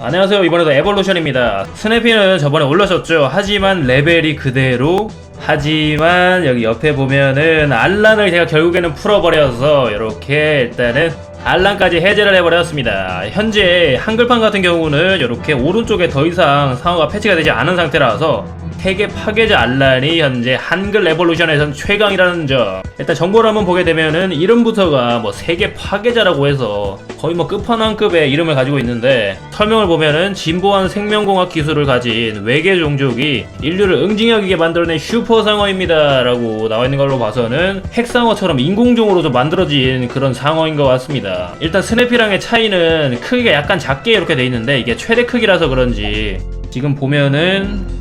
안녕하세요. 이번에도 에볼루션입니다. 스냅피는 저번에 올려줬죠? 하지만 레벨이 그대로 하지만 여기 옆에 보면은 알란을 제가 결국에는 풀어버려서 이렇게 일단은 알란까지 해제를 해버렸습니다. 현재 한글판 같은 경우는 이렇게 오른쪽에 더 이상 상어가 패치가 되지 않은 상태라서 세계 파괴자 알란이 현재 한글 레볼루션에선 최강이라는 점. 일단 정보를 한번 보게 되면은 이름부터가 뭐 세계 파괴자라고 해서 거의 뭐 끝판왕급의 이름을 가지고 있는데 설명을 보면은 진보한 생명공학 기술을 가진 외계 종족이 인류를 응징하게 만들어낸 슈퍼 상어입니다 라고 나와 있는 걸로 봐서는 핵상어처럼 인공종으로 좀 만들어진 그런 상어인 것 같습니다. 일단 스냅이랑의 차이는 크기가 약간 작게 이렇게 돼 있는데 이게 최대 크기라서 그런지 지금 보면은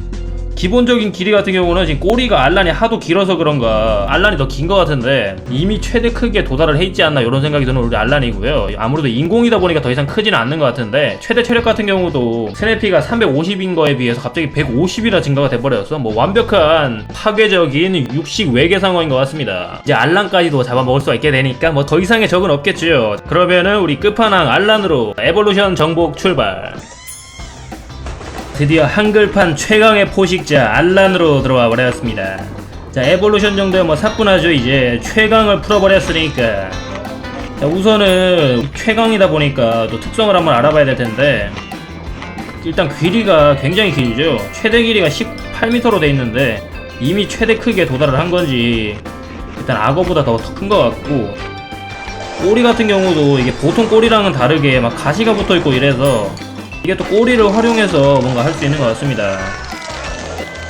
기본적인 길이 같은 경우는 지금 꼬리가 알란이 하도 길어서 그런가. 알란이 더 긴 것 같은데 이미 최대 크기에 도달을 해 있지 않나 이런 생각이 드는 우리 알란이고요. 아무래도 인공이다 보니까 더 이상 크지는 않는 것 같은데 최대 체력 같은 경우도 스냅피가 350인 거에 비해서 갑자기 150이나 증가가 돼버렸어 뭐 완벽한 파괴적인 육식 외계 상어인 것 같습니다. 이제 알란까지도 잡아먹을 수가 있게 되니까 뭐 더 이상의 적은 없겠죠 그러면은 우리 끝판왕 알란으로 에볼루션 정복 출발 드디어 한글판 최강의 포식자 알란으로 들어와 버렸습니다. 자 에볼루션 정도야 뭐 사뿐하죠 이제. 최강을 풀어버렸으니까. 자 우선은 최강이다 보니까 또 특성을 한번 알아봐야 될 텐데. 일단 길이가 굉장히 길죠. 최대 길이가 18m로 돼 있는데 이미 최대 크기에 도달을 한 건지 일단 악어보다 더 큰 것 같고. 꼬리 같은 경우도 이게 보통 꼬리랑은 다르게 막 가시가 붙어 있고 이래서 이게 또 꼬리를 활용해서 뭔가 할 수 있는 것 같습니다.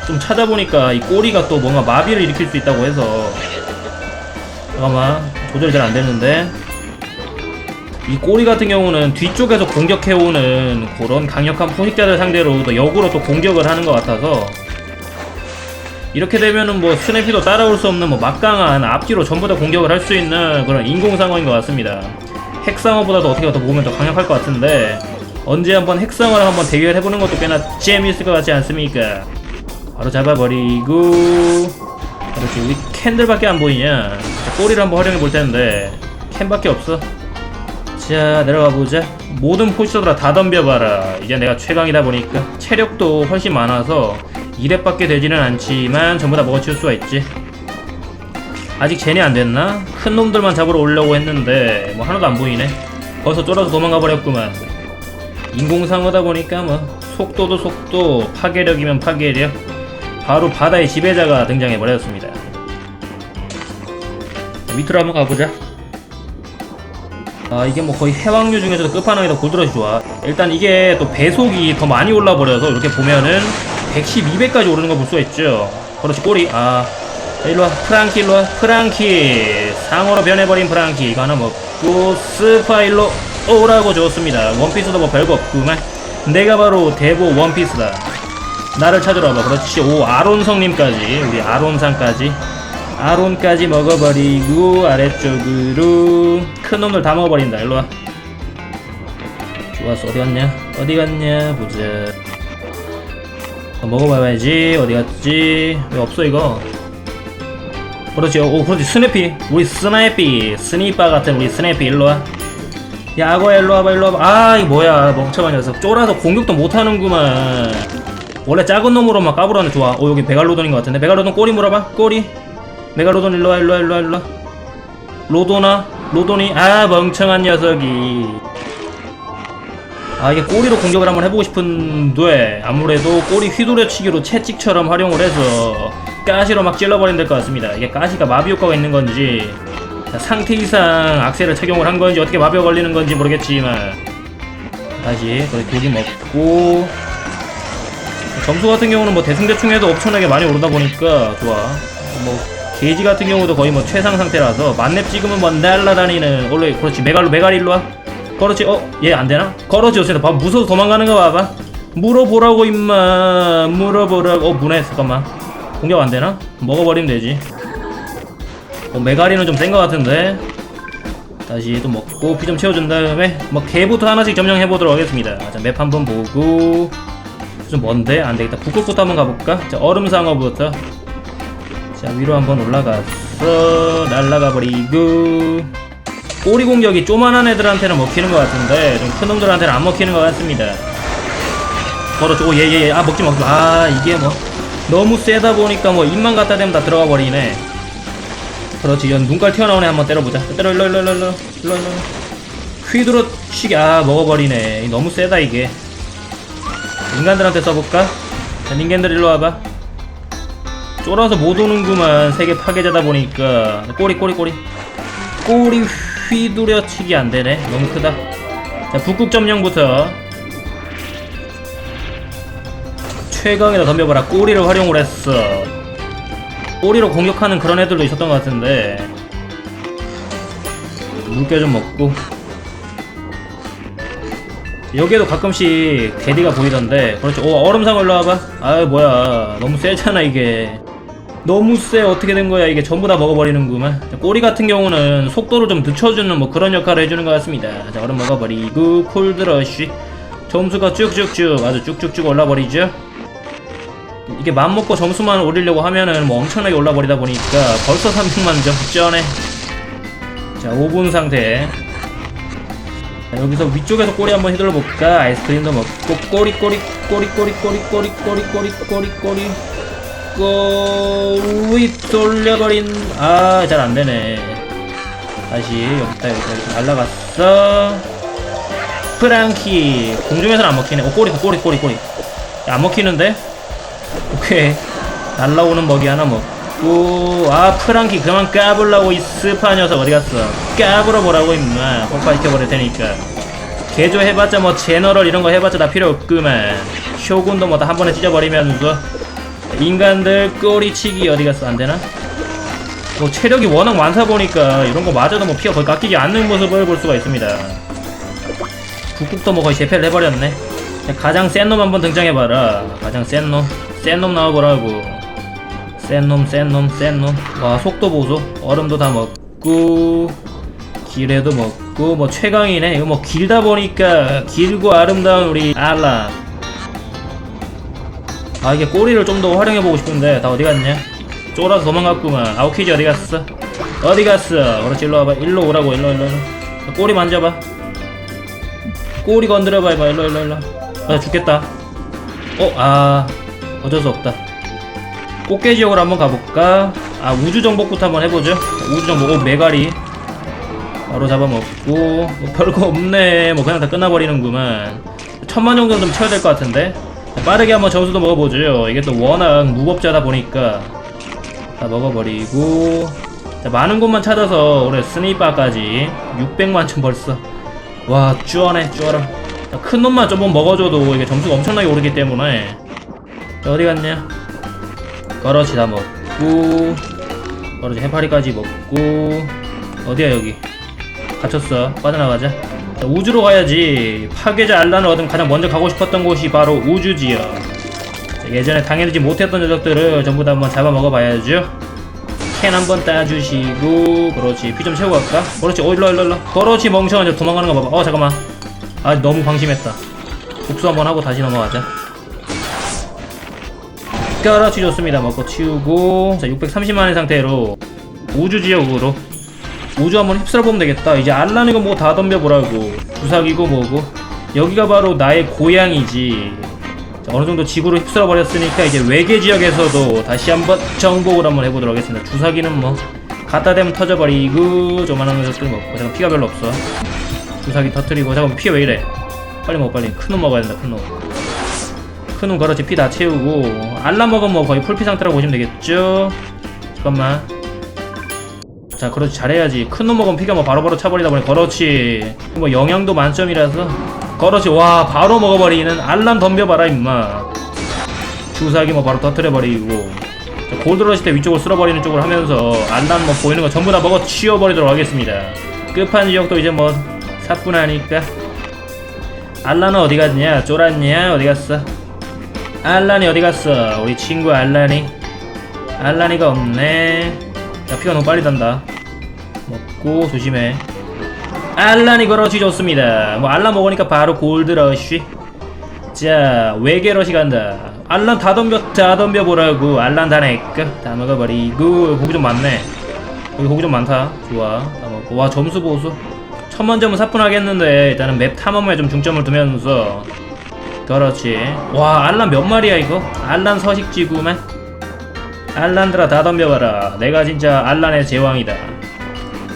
좀 찾아보니까 이 꼬리가 또 뭔가 마비를 일으킬 수 있다고 해서 잠깐만 조절이 잘 안 되는데 이 꼬리 같은 경우는 뒤쪽에서 공격해오는 그런 강력한 포식자들 상대로 또 역으로 또 공격을 하는 것 같아서 이렇게 되면은 뭐 스냅피도 따라올 수 없는 뭐 막강한 앞뒤로 전부 다 공격을 할 수 있는 그런 인공 상어인 것 같습니다. 핵 상어보다도 어떻게 더 보면 더 강력할 것 같은데 언제 한번 핵상어랑 한번 대결해보는 것도 꽤나 재미있을 것 같지 않습니까? 바로 잡아버리고. 그렇지 우리 캔들밖에 안 보이냐? 자, 꼬리를 한번 활용해 볼 텐데. 캔밖에 없어. 자 내려가 보자. 모든 포지션으로 다 덤벼봐라. 이제 내가 최강이다 보니까. 체력도 훨씬 많아서 2렙밖에 되지는 않지만 전부 다 먹어치울 수가 있지. 아직 젠이 안 됐나? 큰 놈들만 잡으러 오려고 했는데 뭐 하나도 안 보이네. 벌써 쫄아서 도망가 버렸구만 인공상어다 보니까 뭐 속도도 속도 파괴력이면 파괴력. 바로 바다의 지배자가 등장해 버렸습니다. 밑으로 한번 가보자. 아 이게 뭐 거의 해왕류 중에서도 끝판왕이 더 골드러시 좋아. 일단 이게 또 배속이 더 많이 올라 버려서 이렇게 보면은 110, 200까지 오르는 거볼 수가 있죠. 그렇지 꼬리. 아 자, 일로와. 프랑키 일로와. 프랑키. 상어로 변해버린 프랑키. 이거 하나 먹고 스파 일로 오라고 좋습니다. 원피스도 뭐 별거 없구만. 내가 바로 대보 원피스다. 나를 찾으러 와봐. 그렇지. 오 아론성님까지. 우리 아론상까지. 아론까지 먹어버리고 아래쪽으로 큰 놈들 다 먹어버린다. 일로와. 좋았어 어디 갔냐? 어디 갔냐? 보자. 어, 먹어봐야지. 어디 갔지? 왜 없어 이거? 그렇지. 오 그렇지. 스냅피. 우리 스나이피. 스니빠 같은 우리 스냅피. 일로와 야 악어야 일로 와봐 일로 와봐. 아 이거 뭐야 멍청한 녀석. 쫄아서 공격도 못하는구만. 원래 작은 놈으로 막 까불어는 좋아. 어 여기 메갈로돈인 것 같은데. 메갈로돈 꼬리 물어봐. 꼬리. 메갈로돈 일로와 일로와 일로와 일로와. 로도나 로돈이. 아 멍청한 녀석이. 아 이게 꼬리로 공격을 한번 해보고 싶은데 아무래도 꼬리 휘두르치기로 채찍처럼 활용을 해서 가시로 막 찔러버리면 될것 같습니다. 이게 가시가 마비 효과가 있는 건지. 자, 상태 이상 악셀을 착용을 한 건지 어떻게 마비가 걸리는 건지 모르겠지만 다시 그래 고기 먹고 점수 같은 경우는 뭐 대승대충 해도 엄청나게 많이 오르다 보니까 좋아. 뭐 게이지 같은 경우도 거의 뭐 최상 상태라서 만렙 찍으면 뭐 날라다니는 원래 그렇지. 메갈로 메갈 일로 와. 그렇지? 어얘 안되나? 그렇지 어쨌든. 봐 무서워서 도망가는 거 봐봐. 물어보라고 임마. 물어보라고. 어 문해 잠깐만. 공격 안되나? 먹어버리면 되지 어, 메가리는 좀 센 것 같은데. 다시 또 먹고 피 좀 채워준 다음에 뭐 개부터 하나씩 점령해보도록 하겠습니다. 자 맵 한번 보고. 좀 먼데? 안되겠다. 북극부터 한번 가볼까? 자 얼음상어부터. 자 위로 한번 올라가서 날라가 버리고. 꼬리 공격이 쪼만한 애들한테는 먹히는 것 같은데 좀 큰 놈들한테는 안 먹히는 것 같습니다. 그렇지 오예예예. 아 먹지 먹지 아 이게 뭐 너무 세다 보니까 뭐 입만 갖다 대면 다 들어가 버리네 그렇지 연 눈깔 튀어나오네 한번 때려보자. 때려 일로 일로 일로 일로 일로 일로. 휘두르 치게 아 먹어버리네. 너무 세다 이게. 인간들한테 써볼까? 자, 닌겐들 일로 와봐. 쫄아서 못 오는구만 세계 파괴자다 보니까. 꼬리 꼬리 꼬리. 꼬리 휘두려치기 안되네. 너무 크다. 자 북극 점령부터. 최강에다 덤벼봐라. 꼬리를 활용을 했어 꼬리로 공격하는 그런 애들도 있었던 것 같은데. 물개 좀 먹고. 여기에도 가끔씩 대디가 보이던데. 그렇죠. 오 얼음상 올라와봐. 아이 뭐야. 너무 세잖아 이게. 너무 세 어떻게 된 거야? 이게 전부 다 먹어버리는구만. 자, 꼬리 같은 경우는 속도를 좀 늦춰주는 뭐 그런 역할을 해주는 것 같습니다. 자 얼음 먹어버리고 콜드러쉬 점수가 쭉쭉쭉 아주 쭉쭉쭉 올라버리죠 이게 맘먹고 점수만 올리려고 하면은 뭐 엄청나게 올라버리다 보니까 벌써 300만 점 쩌네 자 5분 상태 자, 여기서 위쪽에서 꼬리 한번 휘둘러 볼까 아이스크림도 먹고 꼬리 꼬리 꼬리 꼬리 꼬리 꼬리 꼬리 꼬리 꼬리 꼬리 꼬리 돌려버린 아 잘 안되네 다시 여기다 여기다 이렇게 날라갔어 프랑키 공중에서는 안 먹히네 오 꼬리 꼬리 꼬리 꼬리 야, 안 먹히는데 오케이 날라오는 먹이 하나 먹고 아 프랑키 그만 까불라고 이 스파 녀석 어디 갔어 까불어 보라고 임마 폭파시켜버릴 테니까 개조 해봤자 뭐 제너럴 이런 거 해봤자 다 필요 없구만 쇼군도 뭐 다 한 번에 찢어버리면서 인간들 꼬리치기 어디 갔어 안 되나? 뭐 체력이 워낙 많다 보니까 이런 거 맞아도 뭐 피가 거의 깎이지 않는 모습을 볼 수가 있습니다. 북극도 뭐 거의 재패를 해버렸네. 자, 가장 센 놈 한번 등장해봐라. 가장 센 놈. 센 놈 나와보라고. 센 놈, 센 놈, 센 놈. 와, 속도 보소. 얼음도 다 먹고, 기레도 먹고, 뭐 최강이네. 이거 뭐 길다 보니까 길고 아름다운 우리 알라. 아, 이게 꼬리를 좀 더 활용해보고 싶은데, 다 어디 갔냐? 쫄아서 도망갔구만. 아웃키지 어디 갔어? 어디 갔어? 그렇지, 일로 와봐. 일로 오라고, 일로, 일로, 일로. 꼬리 만져봐. 꼬리 건드려봐, 이봐. 일로, 일로, 일로. 아, 죽겠다. 어, 아, 어쩔 수 없다. 꽃게 지역으로 한번 가볼까? 아, 우주 정복부터 한번 해보죠. 우주 정복, 오, 메가리. 바로 잡아먹고, 뭐 별거 없네. 뭐 그냥 다 끝나버리는구만. 천만 정도는 좀 쳐야 될 것 같은데. 빠르게 한번 점수도 먹어보죠. 이게 또 워낙 무법자다 보니까. 다 먹어버리고. 자, 많은 곳만 찾아서 올해 스니바까지 600만 점 벌써. 와, 쭈어네, 쭈어라. 자, 큰 놈만 좀 먹어줘도 이게 점수가 엄청나게 오르기 때문에. 자, 어디 갔냐? 그렇지, 다 먹고. 그렇지, 해파리까지 먹고. 어디야, 여기? 갇혔어. 빠져나가자. 자, 우주로 가야지. 파괴자 알란을 얻으면 가장 먼저 가고 싶었던 곳이 바로 우주지요. 자, 예전에 당해내지 못했던 녀석들을 전부 다 한번 잡아먹어 봐야죠. 캔 한번 따주시고 그렇지 피 좀 채우고 갈까? 그렇지 어 일로 일로 일로 그렇지 멍청한 녀 도망가는 거 봐봐 어 잠깐만 아 너무 방심했다 복수 한번 하고 다시 넘어가자 그렇지 좋습니다. 먹고 치우고. 자 630만의 상태로 우주 지역으로. 우주 한번 휩쓸어 보면 되겠다. 이제 알라는 거 뭐 다 덤벼보라고. 주사기고 뭐고. 여기가 바로 나의 고향이지. 자, 어느 정도 지구를 휩쓸어 버렸으니까 이제 외계 지역에서도 다시 한번 정복을 한번 해보도록 하겠습니다. 주사기는 뭐 갖다 대면 터져버리고 조만한 녀석들 먹고. 잠깐 피가 별로 없어. 주사기 터트리고. 잠깐 피가 왜 이래? 빨리 먹어 빨리. 큰 놈 먹어야 된다 큰 놈. 큰놈 그렇지 피 다 채우고 알라 먹으면 뭐 거의 풀피 상태라고 보시면 되겠죠? 잠깐만. 자 그렇지. 잘해야지. 큰놈 먹으면 피가 뭐 바로바로 차버리다 보니 그렇지 뭐 영양도 만점이라서 그렇지 와 바로 먹어버리는 알람 덤벼봐라 임마. 주사기 뭐 바로 터트려버리고. 자, 골드러시 때 위쪽을 쓸어버리는 쪽으로 하면서 알람 뭐 보이는 거 전부 다 먹어 치워버리도록 하겠습니다. 끝판 지역도 이제 뭐 사뿐하니까. 알란은 어디 갔냐? 쫄았냐? 어디 갔어 알란이 어디 갔어? 우리 친구 알란이? 알란이가 없네. 야 피가 너무 빨리 단다. 먹고 조심해. 알란이 그렇지 좋습니다. 뭐 알란 먹으니까 바로 골드러쉬. 자 외계러시 간다. 알란 다 덤벼 다 덤벼보라고. 알란 다 내꺼. 다 먹어버리고. 고기 좀 많네. 여기 고기 좀 많다. 좋아. 다 먹고. 와 점수 보소. 천만 점은 사뿐하겠는데. 일단은 맵 탐험에 좀 중점을 두면서 그렇지. 와 알란 몇 마리야 이거? 알란 서식지구만 알란들아 다 덤벼봐라. 내가 진짜 알란의 제왕이다.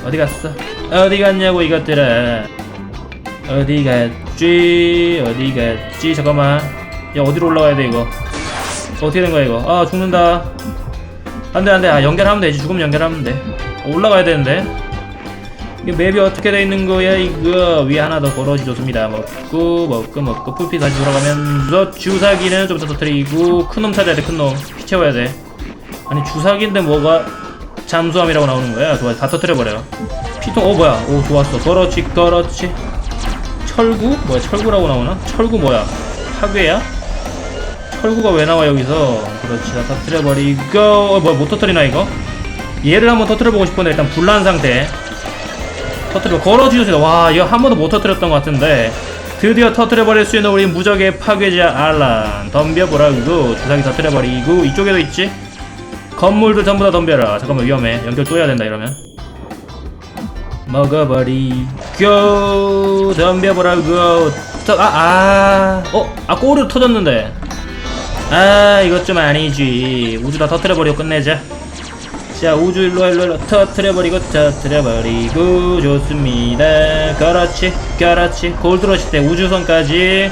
어디 갔어? 어디 갔냐고 이것들아. 어디 갔지? 어디 갔지? 잠깐만. 야 어디로 올라가야 돼 이거? 어떻게 된 거야 이거? 아 죽는다. 안돼 안돼. 아 연결하면 되지. 죽으면 연결하면 돼. 올라가야 되는데 이 맵이 어떻게 돼 있는 거야? 이거 위에 하나 더 걸어지 좋습니다. 먹고 먹고 먹고 풀피 다시 돌아가면서 주사기는 좀더 터뜨리고 큰 놈 찾아야 돼 큰 놈. 피 채워야 돼. 아니 주사기인데 뭐가 잠수함이라고 나오는 거야? 좋아 다 터뜨려버려. 피통 어 뭐야? 오 좋았어. 그렇지 그렇지. 철구? 뭐야 철구라고 나오나? 철구 뭐야? 파괴야? 철구가 왜 나와 여기서? 그렇지 다 터뜨려버리고. 어 뭐야 못 터뜨리나 이거? 얘를 한번 터뜨려보고 싶은데 일단 불난 상태 터뜨려 걸어주세요 와 이거 한 번도 못 터뜨렸던 것 같은데 드디어 터뜨려버릴 수 있는 우리 무적의 파괴자 알란. 덤벼보라고 주사기 터뜨려버리고 이쪽에도 있지? 건물들 전부 다 덤벼라. 잠깐만 위험해. 연결 또 해야 된다 이러면. 먹어버리고 덤벼보라고. 터, 아, 아, 어? 아 꼬르 터졌는데. 아 이것 좀 아니지. 우주 다 터뜨려버리고 끝내자 자 우주 일로 와, 일로 와, 일로 와. 터뜨려버리고 터뜨려버리고 좋습니다. 그렇지 그렇지. 골드러시 때 우주선까지.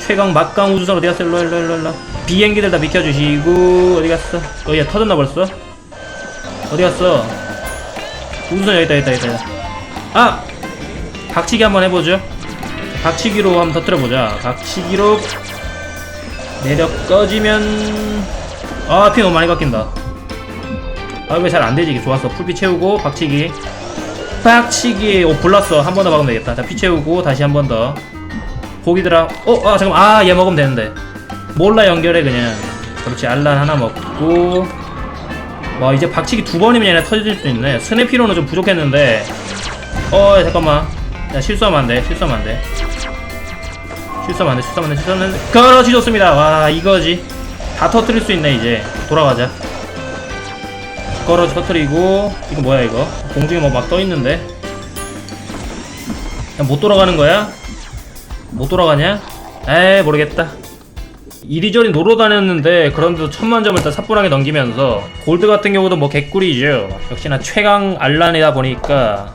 최강 막강 우주선 어디 갔어? 일로 와, 일로 와, 일로 와, 일로. 와. 비행기들 다 비켜주시고 어디 갔어? 어야 터졌나 벌써? 어디 갔어? 우주선 여기 있다 여기 있다 여기 있다. 아! 박치기 한번 해보죠. 박치기로 한번 터뜨려보자. 박치기로 내력 꺼지면 아피 너무 많이 바뀐다 아 왜 잘 안되지. 이게 좋았어 풀피 채우고 박치기. 박치기. 오 불났어. 한 번 더 박으면 되겠다. 자 피 채우고 다시 한 번더. 고기들아. 어아 잠깐만. 아얘 먹으면 되는데. 몰라 연결해 그냥. 그렇지. 알란 하나 먹고. 와 이제 박치기 두 번이면 얘네 터질 수 있네. 스네피로는 좀 부족했는데. 어 잠깐만. 야 실수하면 안돼. 실수하면 안돼. 실수하면 안돼. 실수하면 안돼. 실수하면 안돼. 그렇지 좋습니다. 와 이거지. 다 터뜨릴 수 있네 이제. 돌아가자 걸어서 터뜨리고 이거 뭐야 이거? 공중에 뭐 막 떠있는데? 그냥 못 돌아가는 거야? 못 돌아가냐? 에이 모르겠다. 이리저리 놀러 다녔는데 그런데도 천만 점을 다 사뿐하게 넘기면서 골드 같은 경우도 뭐 개꿀이죠. 역시나 최강 알란이다 보니까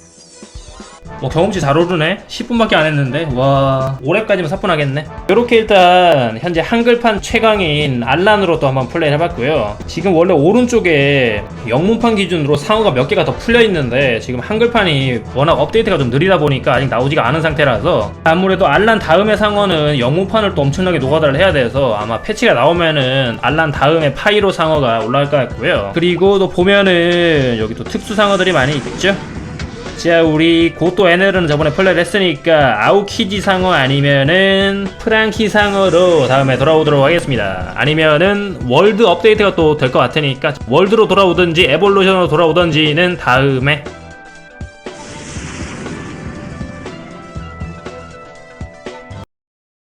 뭐 경험치 잘 오르네. 10분밖에 안 했는데. 와 올해까지면 사뿐하겠네. 이렇게 일단 현재 한글판 최강인 알란으로 또 한번 플레이를 해봤고요. 지금 원래 오른쪽에 영문판 기준으로 상어가 몇 개가 더 풀려 있는데 지금 한글판이 워낙 업데이트가 좀 느리다 보니까 아직 나오지가 않은 상태라서 아무래도 알란 다음에 상어는 영문판을 또 엄청나게 노가다를 해야 돼서 아마 패치가 나오면은 알란 다음에 파이로 상어가 올라갈 것 같고요. 그리고 또 보면은 여기 또 특수 상어들이 많이 있죠 자 우리 고또 NL은 저번에 플레이를 했으니까 아우키지 상어 아니면은 프랑키 상어로 다음에 돌아오도록 하겠습니다. 아니면은 월드 업데이트가 또 될 것 같으니까 월드로 돌아오든지 에볼루션으로 돌아오든지는 다음에